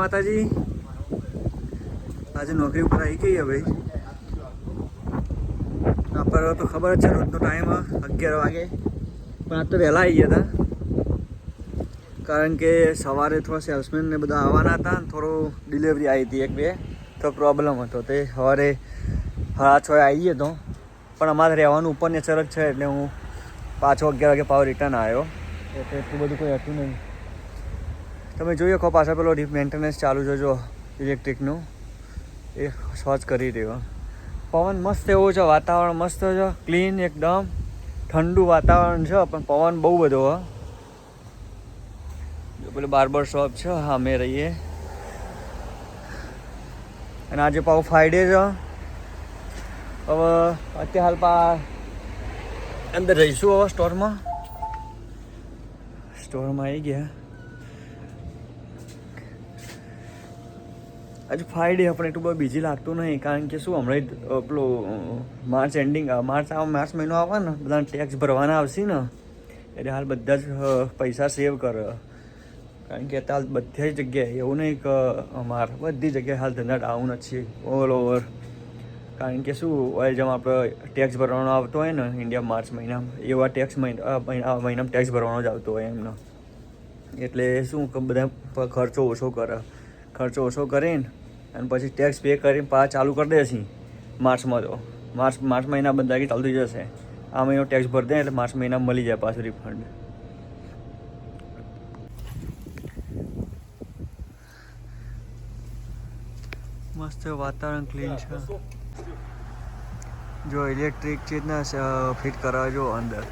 માતાજી. આજે નોકરી ઉપર આવી ગઈ હવે. આપણે તો ખબર જ છે, રોજનો ટાઈમ અગિયાર વાગે. પણ આજ તો વહેલા આવી ગયા હતા. કારણ કે સવારે થોડા સેલ્સમેન ને બધા આવવાના હતા થોડો ડિલિવરી આવી હતી એક બે, તો પ્રોબ્લેમ હતો. તે સવારે સાડા છ આવી ગયો હતો. પણ અમારે રહેવાનું ઉપર નેચર જ છે, એટલે હું પાછો અગિયાર વાગે પાવ રિટર્ન આવ્યો. એટલે એટલું બધું કોઈ હતું નહીં. તમે જોઈ શકો પાછા પેલો ડીપ મેન્ટેનન્સ ચાલુ છે જો ઇલેક્ટ્રિકનું. એ સર્ચ કરી રહ્યો પવન મસ્ત એવો છે, વાતાવરણ મસ્ત છે, ક્લીન એકદમ. ઠંડુ વાતાવરણ છે, પણ પવન બહુ બધો હ. જો પેલું બાર્બર શોપ છે હા અમે રહીએ. અને આજે પાછું ફ્રાઈડે છે. હવે અત્યારે હાલ પા અંદર રહીશું હવે સ્ટોરમાં. સ્ટોરમાં આવી ગયા. આજે ફ્રાઈડે આપણે એટલું બધું બીજી લાગતું નહીં, કારણ કે શું હમણાં પેલું માર્ચ એન્ડિંગ માર્ચ આ માર્ચ મહિનો આવવા ને બધા ટેક્સ ભરવાના આવશે ને, એટલે હાલ બધા જ પૈસા સેવ કર. કારણ કે અત્યારે બધી જગ્યાએ, એવું નહીં કે અમાર બધી જગ્યાએ હાલ ધંધા ડાઉન જ છે ઓલ ઓવર કારણ કે શું હોય જેમ આપણે ટેક્સ ભરવાનો આવતો હોય ને ઇન્ડિયા માર્ચ મહિનામાં, એવા ટેક્સ મહિના મહિનામાં ટેક્સ ભરવાનો જ આવતો હોય એમનો. એટલે શું કે બધા ખર્ચો ઓછો કરે. ખર્ચો ઓછો કરીને અને પછી ટેક્સ પે કરીને પાછા ચાલુ કરી દે છે. માર્ચમાં તો. માર્ચ માર્ચ મહિના બંધાકી ચાલુ થઈ જશે. આ મહિનો ટેક્સ ભરી દે એટલે માર્ચ મહિના મળી જાય પાછું રિફંડ મસ્ત વાતાવરણ ક્લીન છે. જો ઇલેક્ટ્રિક ચીજના ફિટ કરાવે જો અંદર.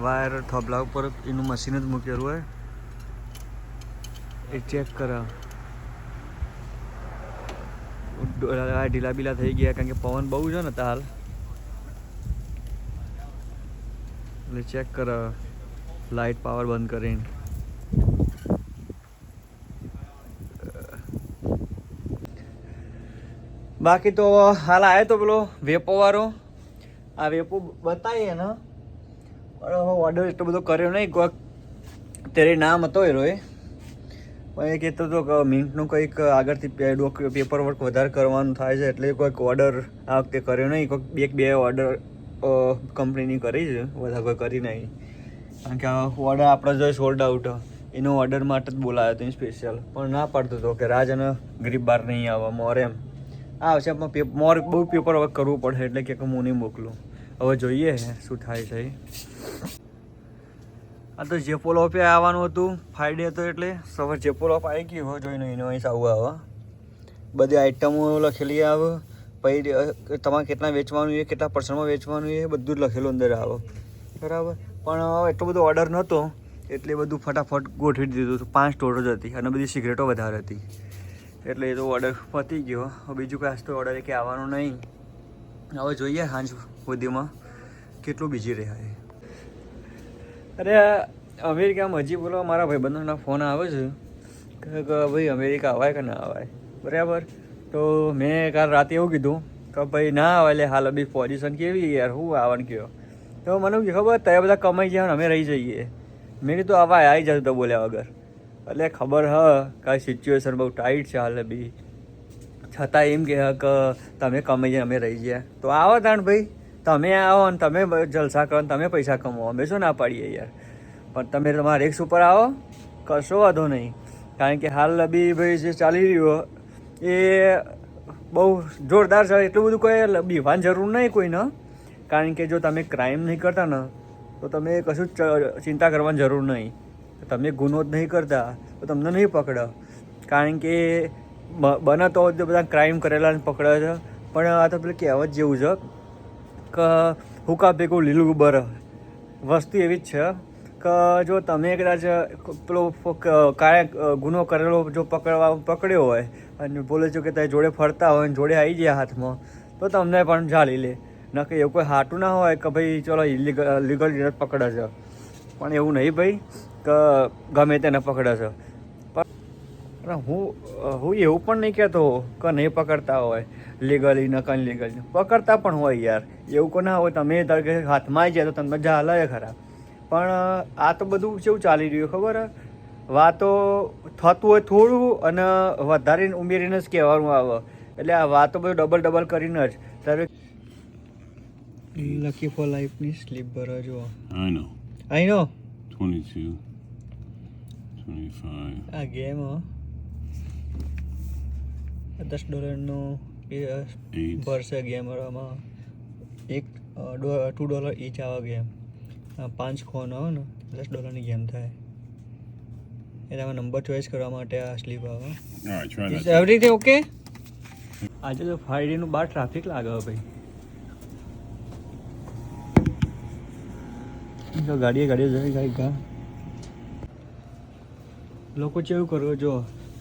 વાયર થોભલા ઉપર એનું મશીન જ મૂકેલું હોય. એ ચેક કરાવ આ ઢીલા બીલા થઈ ગયા કારણ કે પવન બહુ છે ને તાલ. એટલે ચેક કર લાઇટ પાવર બંધ કરીને. બાકી તો હાલ આવ્યો તો પેલો વેપો વાળો. આ વેપો બતાવીએ ને. ઓર્ડર એટલો બધો કર્યો નહીં કોઈક તેરે નામ હતો એ રોય પણ એ કહેતો હતો કે મિન્ટનું કંઈક આગળથી પેપર વર્ક વધારે કરવાનું થાય છે, એટલે કોઈક ઓર્ડર આ વખતે કર્યો નહીં, કોઈક બે બે ઓર્ડર કંપનીની કરી છે, વધારે કોઈ કરી નહીં. કારણ કે ઓર્ડર આપણો જોઈએ સોલ્ડ આઉટ એનો ઓર્ડર માટે જ બોલાયો હતો સ્પેશિયલ પણ ના પાડતો હતો કે રાજ અને ગરીબ બહાર નહીં આવવા મોર એમ. આવશે પણ મોર બહુ પેપર વર્ક કરવું પડે, એટલે કે હું નહીં મોકલું. હવે જોઈએ શું થાય છે. આ તો જેપોલો પે આવવાનું હતું. ફ્રાઈડે હતો એટલે સવાર જેપોલો આવી ગયું હોય જોઈને એનો આવું આવે. બધી આઈટમો લખેલી આવે. પછી તમારે કેટલા વેચવાનું છે, કેટલા પર્સન્ટમાં વેચવાનું એ બધું જ લખેલું અંદર આવે. બરાબર? પણ એટલો બધો ઓર્ડર નહોતો, એટલે બધું ફટાફટ ગોઠવી દીધું. હતું પાંચ ટોટો જ હતી અને બધી સિગરેટો વધારે હતી. એટલે એ તો ઓર્ડર પતી ગયો. બીજું કાંઈ તો ઓર્ડર કે આવવાનું નહીં. હવે જોઈએ સાંજ સુધીમાં કેટલું બીજી રહ્યા અરે, અમેરિકામાં હજી બોલો, મારા ભાઈબંધોના ફોન આવે છે. કે, ભાઈ, અમેરિકા અવાય કે ના અવાય? બરાબર? તો મેં કાલ રાતે એવું કીધું કે, ભાઈ, ના આવે એટલે હાલ બી પોઝિશન કેવી યાર? હું આવવાનું કયો? તો મને એવું ખબર, ત્યાં બધા કમાઈ ગયા અમે રહી જઈએ. મેં કીધું આવા આવી જતું તો બોલ્યા વગર. એટલે ખબર હ કે સિચ્યુએશન બહુ ટાઈટ છે હાલ બી છતાં એમ કે તમે કમાઈ જાય અમે રહી ગયા. તો આવો તાણ ભાઈ. તમે આવો ને તમે જલસા કરો ને તમે પૈસા કમાવો. અમે શું ના પાડીએ યાર? પણ તમે તમારા રેક્સ ઉપર આવો, કશો વાંધો નહીં. કારણ કે હાલ બી ભાઈ જે ચાલી રહ્યો એ બહુ જોરદાર છે. એટલું બધું કોઈ બીવાની જરૂર નહીં કોઈને. કારણ કે જો તમે ક્રાઇમ નહીં કરતા ને, તો તમે કશું જ ચિંતા કરવાની જરૂર નહીં. તમે ગુનો જ નહીં કરતા, તો તમને નહીં પકડે. કારણ કે બને તો બધા ક્રાઇમ કરેલા પકડે છે. પણ આ તો પેલું કહેવત જેવું છે કે હુકા ભેગું લીલું બર વસ્તુ એવી જ છે. કે, જો તમે કદાચ પેલો કાંઈ ગુનો કરેલો જો પકડવા, પકડ્યો હોય અને બોલે છો કે તમે જોડે ફરતા હોય અને જોડે આવી જાય હાથમાં, તો તમને પણ ઝાલી લે. ન કે એવું કોઈ હાટું ના હોય કે ભાઈ ચલો ઇલીગલ લીગલ પકડે છે. પણ એવું નહીં ભાઈ, કે, ગમે તેને પકડે છે. પણ હું હું એવું પણ નહીં કહેતો કે નહીં પકડતા હોય. લીગલી ન કન લીગલી પકડતા પણ હોય યાર. એવું કોઈ ના હોય. તમે ધારો કે હાથમાં આવી જાય તો તમને ઝાલે ખરા. પણ આ તો બધું કેવું ચાલી રહ્યું ખબર? હે? વાતો થતું હોય થોડું અને વધારીને ઉમેરીને જ કહેવાનું આવે. એટલે આ વાતો બધું ડબલ ડબલ કરીને જ. ત્યારે લકી ફોર લાઈફની સ્લીપ ભરો જો આઈ નો આઈ નો 22, 25. આ ગેમ દસ ડોલરનું. ભરશે ગેમ આમાં એક ટુ ડોલર ઈચ આવે ગેમ પાંચ ખોન આવે ને દસ ડોલરની ગેમ થાય. એટલે આમાં નંબર ચોઈસ કરવા માટે આ સ્લીપ આવે. એવરીથિંગ ઓકે આજે તો ફ્રાઈડેનું બહાર ટ્રાફિક લાગે ભાઈ. જો ગાડીએ ગાડીએ જઈ ગાડી ગા લોકો કેવું કરવું જો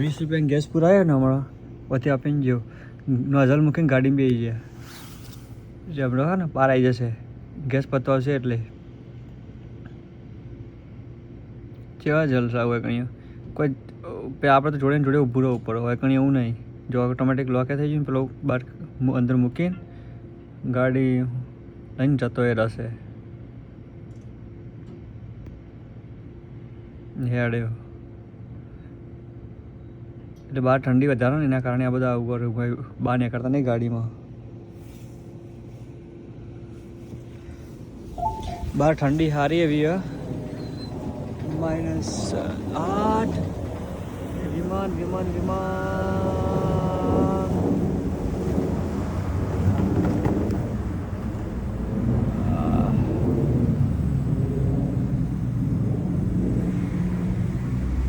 વીસ રૂપિયાની ગેસ પુરાયો ને હમણાં. પછી આપીને જો. નોઝલ મૂકીને ગાડી બે ગયા. જે હમણાં હા ને, બહાર આવી જશે. ગેસ પતો આવશે એટલે. કેવા જલસા હોય કંઈ કોઈ આપણે તો જોડે જોડે ઊભું રહેવું પડે. હોય કંઈ એવું નહીં. જો ઓટોમેટિક લોકે થઈ ગયું પેલો બહાર અંદર મૂકીને ગાડી લઈને જતો એ રહેશે હેડ્યો એટલે બહાર ઠંડી વધારે ને, એના કારણે આ બધા ભાઈ બહાર નીકળતા નહીં ગાડીમાં. બહાર ઠંડી સારી એવી માઇનસ આઠ. વિમાન વિમાન વિમાન.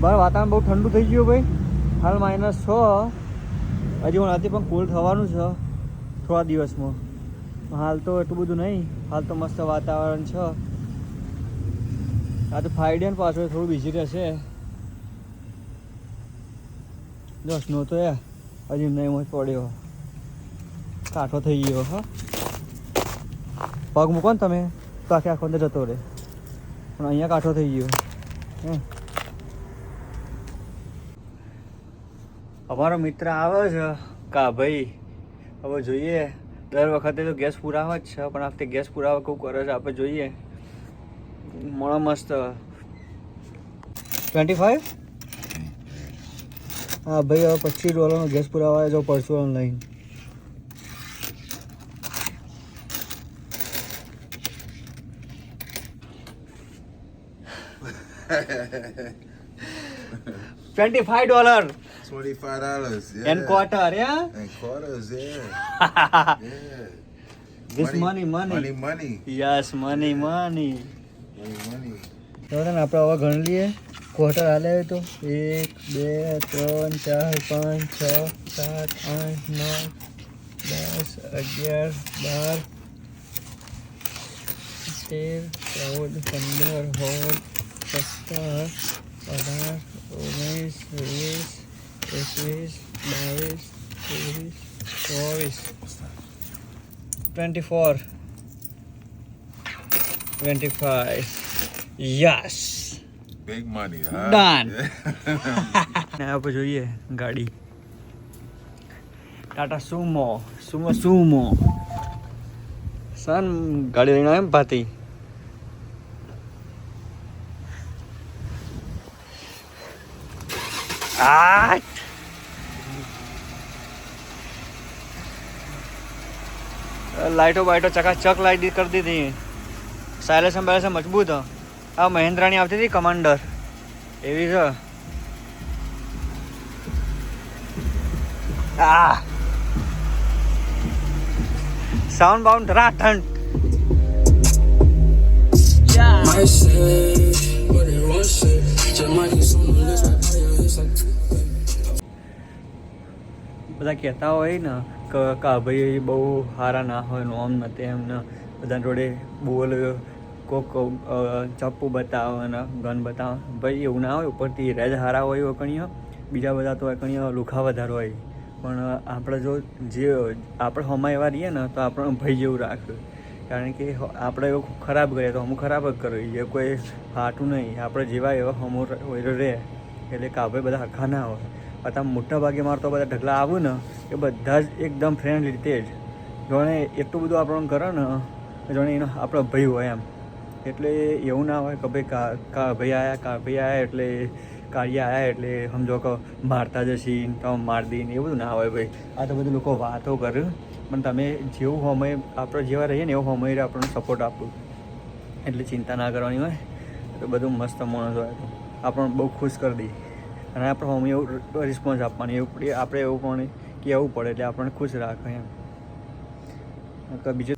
બહાર વાતાવરણ બહુ ઠંડુ થઈ ગયું ભાઈ. હાલ માઇનસ છ. હજી હું રાતે પણ કુલ થવાનું છે. થોડા દિવસમાં. હાલ તો એટલું બધું નહીં. હાલ તો મસ્ત વાતાવરણ છે. આ તો ફાઈવ ડે પાછળ થોડું બીજી રહેશે. જો સ્નો તો એ હજી નહીં મોજ પડ્યો. કાઠો થઈ ગયો, હા. પગ મૂકો ને તમે, તો આખે આખો અંદર જતો રહે. પણ અહીંયા કાઠો થઈ ગયો. હે? અમારો મિત્ર આવે છે. કા ભાઈ? હવે જોઈએ. દર વખતે તો ગેસ પુરાવા જ છે પણ આ વખતે ગેસ પુરાવા કેવું કરે છે. આપણે જોઈએ. મોણો મસ્ત. ટ્વેન્ટી ફાઈવ હા ભાઈ હવે પચીસ ડોલરનો ગેસ પુરાવા જો પડશું online twenty five dollar. Twenty-five dollars. Yeah. And quarter, yeah? And quarters, yeah. yeah. This money, money. Money, money. Yes money money. Money, money. તો ને આપણે હવે ગણ લઈએ ક્વાર્ટર હાલે હોય તો એક બે ત્રણ ચાર પાંચ છ સાત આઠ નવ દસ અગિયાર બાર તેર ચૌદ પંદર સોળ સત્તર અઢાર ઓગણીસ વીસ એકવીસ બાવીસ ત્રેવીસ ચોવીસ twenty four twenty five yes Big money, huh? Done. Yeah. ને આપણે જોઈએ ગાડી ટાટા સુમો સુમો સુમો સન ગાડી લઈને આવ્યા પાતી આ લાઈટો બાઈટો ચકાચક લાઇટ કરી દીધી. સાયલેસન બાયલેસન મજબૂત. આ મહેન્દ્રાની આવતી હતી કમાન્ડર. એવી છે. આ. સાઉન્ડ બાઉન્ડ રાઠંડ Might બધા કહેતા હોય ને કે ભાઈ બહુ સારા ના હોય, ને આમ ને તેમ ને બધા જોડે બોલ, કોક ચપ્પુ બતાવે ને ગન બતાવે. ભાઈ, એવું ના હોય, ઉપરથી રેજ હારા હોય વકણીઓ બીજા બધા તો વકણીઓ લુખા વધારે હોય. પણ આપણે જો જે, આપણે હમા એવા રહીએ ને, તો આપણને ભય જેવું રાખ્યું કારણ કે આપણે એવું ખરાબ કરીએ તો અમુક ખરાબ જ કરીએ જે કોઈ હાટું નહીં. આપણે જેવા એવા હમો રહે, એટલે કાભાઈ બધા હખા ના હોય. અત્યારે મોટા ભાગે મારે તો બધા ઢગલા આવું ને, એ બધા જ એકદમ ફ્રેન્ડ રીતે જ. જોણે એટલું બધું આપણને કરે ને, જોણે એનો આપણો ભય હોય એમ. એટલે એવું ના હોય કે ભાઈ કા કા ભાઈ આવ્યા કા ભાઈ આવ્યા એટલે કાળિયા આવ્યા એટલે સમજો કે મારતા જશી તમે માર દઈને એવું બધું ના હોય ભાઈ. આ તો બધું લોકો વાતો કરે. પણ તમે જેવું સમય આપણે જેવા રહીએ ને એવું સમય આપણને સપોર્ટ આપવું એટલે ચિંતા ના કરવાની હોય. તો બધું મસ્ત માણસ હોય તો આપણને બહુ ખુશ કરી દે. અને આપણે હોમ એવું રિસ્પોન્સ આપવાની એવું પડે આપણે એવું પણ કહેવું પડે એટલે આપણને ખુશ રાખે એમ બીજું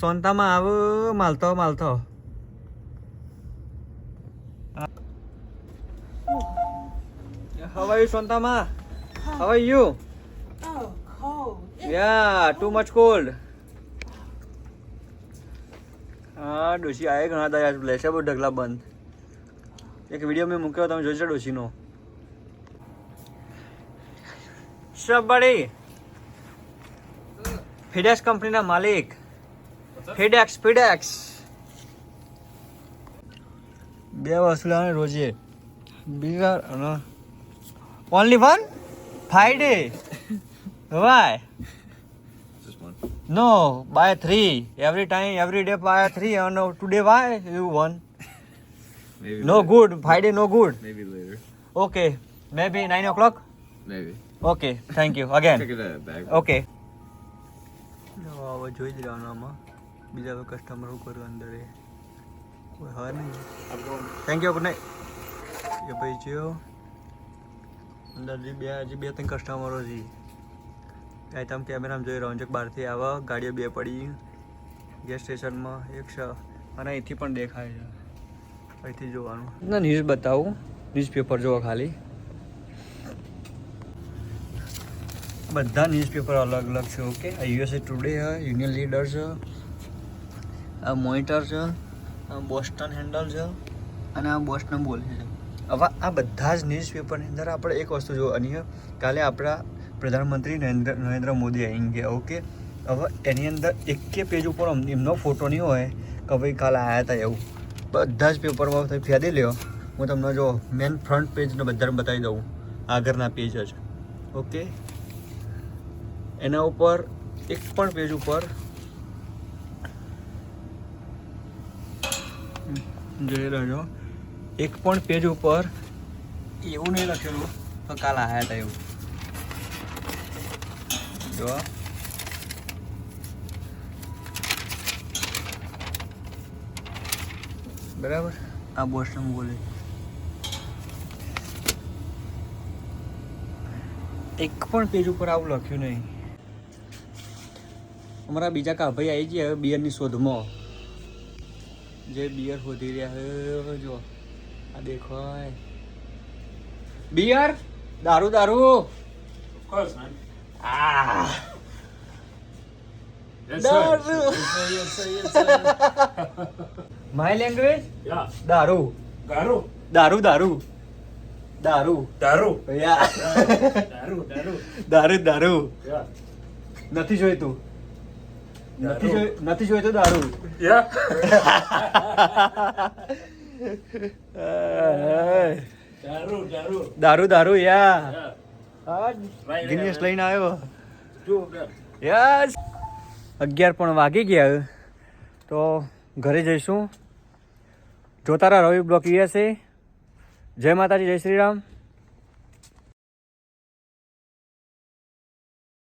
સોનતામાં આવ માલતો માલતો How are you, Sontama? How are you? Oh, cold. Yeah, too much cold. હા ડોશી આયે ઘણા દયા લેશે બહુ ઢગલા બંધ એક વીડિયો મેં મૂક્યો તમે જોઈશો ડોશીનો સબડી ફિડેક્સ કંપનીના માલિક. ફિડેક્સ ફિડેક્સ બે વસૂલા રોજે. બીજા અને only one Friday why no by three every time every day by three અને today why you one? Maybe. No good. Friday no good. Maybe later. Okay, maybe 9 o'clock. Maybe. Okay, thank you again. Check it out, bag. Okay. હવે જોઈ જ રહેવાનું આમાં બીજા કોઈ customer કર્યું અંદર એ કોઈ હોય નહીં થેન્ક યુ ગુડ નાઇટ એ ભાઈ જો અંદર જે બે હજી બે ત્રણ કસ્ટમરો છે કાંઈ તમે કેમેરામાં જોઈ રહ્યો છો બહારથી આવે ગાડીઓ બે પડી ગેસ સ્ટેશનમાં એક છ અને અહીંથી પણ દેખાય છે અહીંથી જોવાનું. ના ન્યૂઝ બતાવું. ન્યૂઝપેપર જોવો ખાલી. બધા ન્યૂઝપેપર અલગ અલગ છે ઓકે યુએસએ ટુડે છે યુનિયન લીડર છે, આ મોનિટર છે, આ બોસ્ટન હેન્ડલ છે, અને આ બોસ્ટન બોલ છે. હવે આ બધા જ ન્યૂઝપેપરની અંદર આપણે એક વસ્તુ જોવાની અને કાલે આપણા પ્રધાનમંત્રી નરેન્દ્ર નરેન્દ્ર મોદી આવી ગયા ઓકે હવે એની અંદર એકે પેજ ઉપર એમનો ફોટો નહીં હોય કે ભાઈ કાલે આવ્યા હતા એવું. બધા જ પેપરમાં તમે ફેદી લ્યો. હું તમને જો મેન ફ્રન્ટ પેજને બધાને બતાવી દઉં. આગળના પેજ જ ઓકે એના ઉપર એક પણ પેજ ઉપર જોઈ રહ્યો એક પણ પેજ ઉપર એવું નહીં લખેલું કાલ આવ્યા હતા એવું. જો. બરાબર? આ બોસ્ટન બોલે એક પણ પેજ ઉપર આવું લખ્યું નહીં. અમારા બીજા કા ભાઈ આવી ગયા હવે બિયરની શોધમાં. જે બિયર શોધી રહ્યા હે જો આ દેખાય. બિયર દારૂ દારૂ? આ Yes, માય લેંગ્વેજ. દારૂ Daru. દારૂ દારૂ દારૂ Daru. યા daru. દારૂ દારૂ Yeah. નથી જોઈતું નથી દારૂ. જોઈ નથી જોઈતું દારૂ. Daru, daru. દારૂ દારૂ યા ગિનિયસ લઈને આવ્યો. યસ અગિયાર પણ વાગી ગયા તો ઘરે જઈશું જોતા રહો રવિ બ્લોક યુએસએ જય માતાજી જય શ્રી રામ